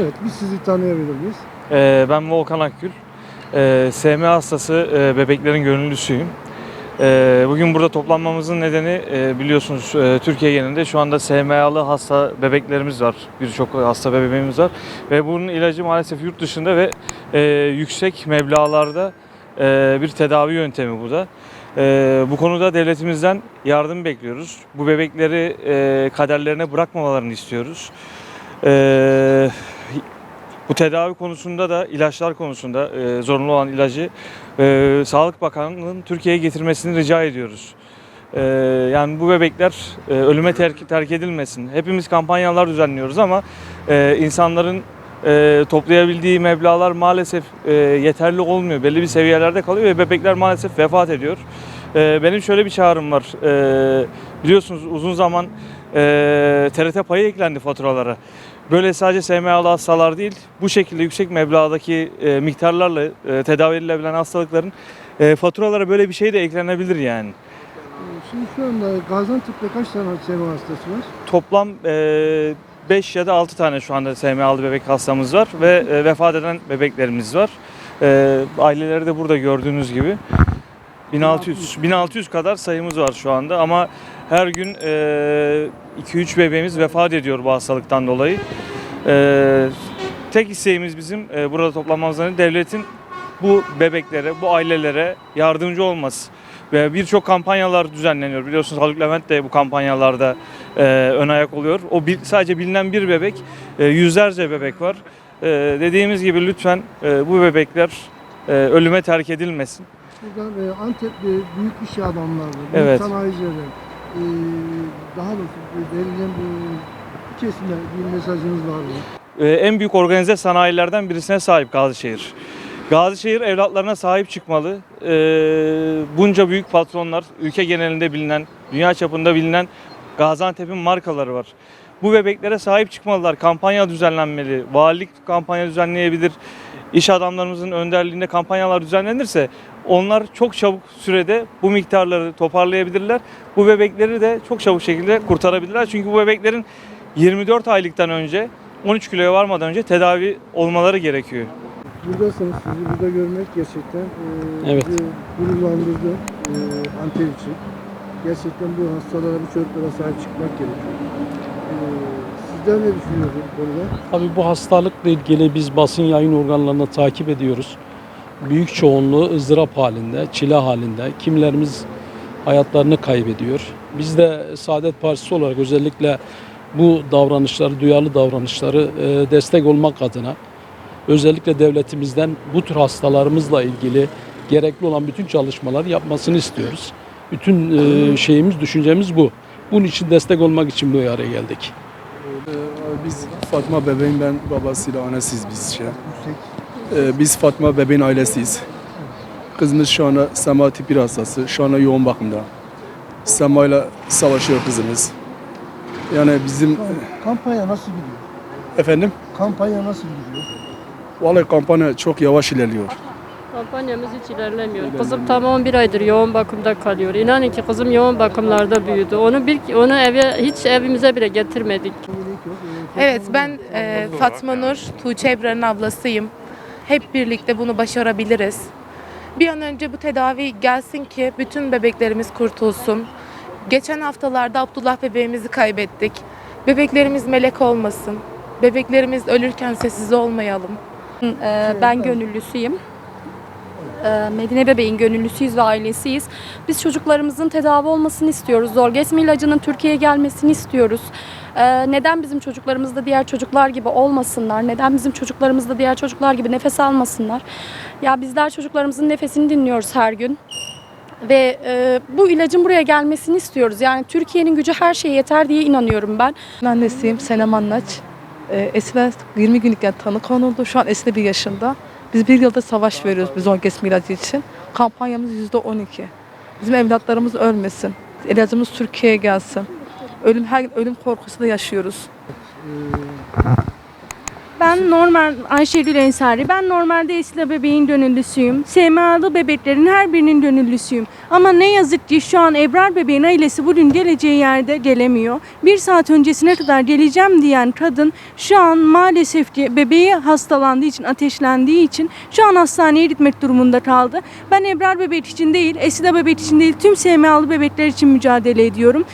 Evet, biz sizi tanıyabilir miyiz? Ee, ben Volkan Akgül. Ee, SMA hastası e, bebeklerin gönüllüsüyüm. Ee, bugün burada toplanmamızın nedeni e, biliyorsunuz e, Türkiye genelinde şu anda SMA'lı hasta bebeklerimiz var. Birçok hasta bebeğimiz var. Ve bunun ilacı maalesef yurt dışında ve e, yüksek meblağlarda e, bir tedavi yöntemi bu da. E, bu konuda devletimizden yardım bekliyoruz. Bu bebekleri e, kaderlerine bırakmamalarını istiyoruz. E, bu tedavi konusunda da ilaçlar konusunda e, zorunlu olan ilacı e, Sağlık Bakanlığı'nın Türkiye'ye getirmesini rica ediyoruz. E, yani bu bebekler e, ölüme terk, terk edilmesin. Hepimiz kampanyalar düzenliyoruz ama e, insanların e, toplayabildiği meblağlar maalesef e, yeterli olmuyor. Belli bir seviyelerde kalıyor ve bebekler maalesef vefat ediyor. E, benim şöyle bir çağrım var. E, biliyorsunuz uzun zaman e, TRT payı eklendi faturalara. Böyle sadece SMA'lı hastalar değil, bu şekilde yüksek meblağdaki e, miktarlarla e, tedavi edilebilen hastalıkların e, faturalara böyle bir şey de eklenebilir yani. Şimdi şu anda Gaziantep'te kaç tane SMA hastası var? Toplam 5 ya da 6 tane şu anda SMA'lı bebek hastamız var ve e, vefat eden bebeklerimiz var. E, aileleri de burada gördüğünüz gibi. 1600 1600 kadar sayımız var şu anda ama her gün 2-3 bebeğimiz vefat ediyor bu hastalıktan dolayı. E, tek isteğimiz bizim e, burada toplanmamızdan devletin bu bebeklere, bu ailelere yardımcı olması. Ve birçok kampanyalar düzenleniyor. Biliyorsunuz Haluk Levent de bu kampanyalarda e, ön ayak oluyor. O bir, sadece bilinen bir bebek, e, yüzlerce bebek var. E, dediğimiz gibi lütfen e, bu bebekler e, ölüme terk edilmesin. Buradan e, Antep'te büyük iş adamları, büyük Evet. sanayiciler, e, daha doğrusu verilen bu kesimde bir mesajınız var mı? Ee, en büyük organize sanayilerden birisine sahip Gazişehir. Gazişehir evlatlarına sahip çıkmalı. Ee, bunca büyük patronlar, ülke genelinde bilinen, dünya çapında bilinen Gaziantep'in markaları var. Bu bebeklere sahip çıkmalılar. Kampanya düzenlenmeli. Valilik kampanya düzenleyebilir. İş adamlarımızın önderliğinde kampanyalar düzenlenirse onlar çok çabuk sürede bu miktarları toparlayabilirler. Bu bebekleri de çok çabuk şekilde kurtarabilirler. Çünkü bu bebeklerin 24 aylıktan önce 13 kiloya varmadan önce tedavi olmaları gerekiyor. Buradasınız, sizi burada görmek gerçekten e, Evet. gururlandırdı e, Antep için. Gerçekten bu hastalara, bu çocuklara sahip çıkmak gerekiyor. Sizler ne düşünüyorsunuz bu konuda? Tabii bu hastalıkla ilgili biz basın yayın organlarını takip ediyoruz. Büyük çoğunluğu ızdırap halinde, çile halinde. Kimilerimiz hayatlarını kaybediyor. Biz de Saadet Partisi olarak özellikle bu davranışları, duyarlı davranışları e, destek olmak adına özellikle devletimizden bu tür hastalarımızla ilgili gerekli olan bütün çalışmaları yapmasını istiyoruz. Bütün e, şeyimiz, düşüncemiz bu. Bunun için destek olmak için bu araya geldik. Fatma bebeğin ben babasıyla annesiyiz biz şey. Yüksek Ee, Biz Fatma bebeğin ailesiyiz. Kızımız şu anda sema tip 1 hastası. Şu anda yoğun bakımda. Sema ile savaşıyor kızımız. Yani bizim Kampanya nasıl gidiyor? efendim Kampanya nasıl gidiyor? vallahi kampanya çok yavaş ilerliyor. Kampanyamız hiç ilerlemiyor. Kızım tam 11 aydır yoğun bakımda kalıyor. İnanın ki kızım yoğun bakımlarda büyüdü. Onu bir onu eve hiç evimize bile getirmedik. Evet ben e, Fatma Nur, Tuğçe Ebrar'ın ablasıyım. Hep birlikte bunu başarabiliriz. Bir an önce bu tedavi gelsin ki bütün bebeklerimiz kurtulsun. Geçen haftalarda Abdullah bebeğimizi kaybettik. Bebeklerimiz melek olmasın. Bebeklerimiz ölürken sessiz olmayalım. Ee, Ben gönüllüsüyüm. Ee, Medine Bebeğin gönüllüsüyüz ve ailesiyiz. Biz çocuklarımızın tedavi olmasını istiyoruz. Zolgesmi ilacının Türkiye'ye gelmesini istiyoruz. Ee, Neden bizim çocuklarımız da diğer çocuklar gibi olmasınlar? Neden bizim çocuklarımız da diğer çocuklar gibi nefes almasınlar? Ya bizler çocuklarımızın nefesini dinliyoruz her gün. Ve e, bu ilacın buraya gelmesini istiyoruz. Yani Türkiye'nin gücü her şeye yeter diye inanıyorum ben. Annesiyim Senem Anlaç. Ee, Esile 20 günlükken tanı konuldu. Şu an Esile bir yaşında. Biz bir yılda savaş veriyoruz biz orgasm ilacı için. Kampanyamız yüzde 12. Bizim evlatlarımız ölmesin. İlacımız Türkiye'ye gelsin. Ölüm her gün ölüm korkusu da yaşıyoruz. Ben normal Ayşegül Ensari. Ben normalde Esila bebeğin gönüllüsüyüm. SMA'lı bebeklerin her birinin gönüllüsüyüm. Ama ne yazık ki şu an Ebrar bebeğin ailesi bugün geleceği yerde gelemiyor. Bir saat öncesine kadar geleceğim diyen kadın şu an maalesef ki bebeği hastalandığı için, ateşlendiği için şu an hastaneye gitmek durumunda kaldı. Ben Ebrar bebek için değil, Esila bebek için değil, tüm SMA'lı bebekler için mücadele ediyorum.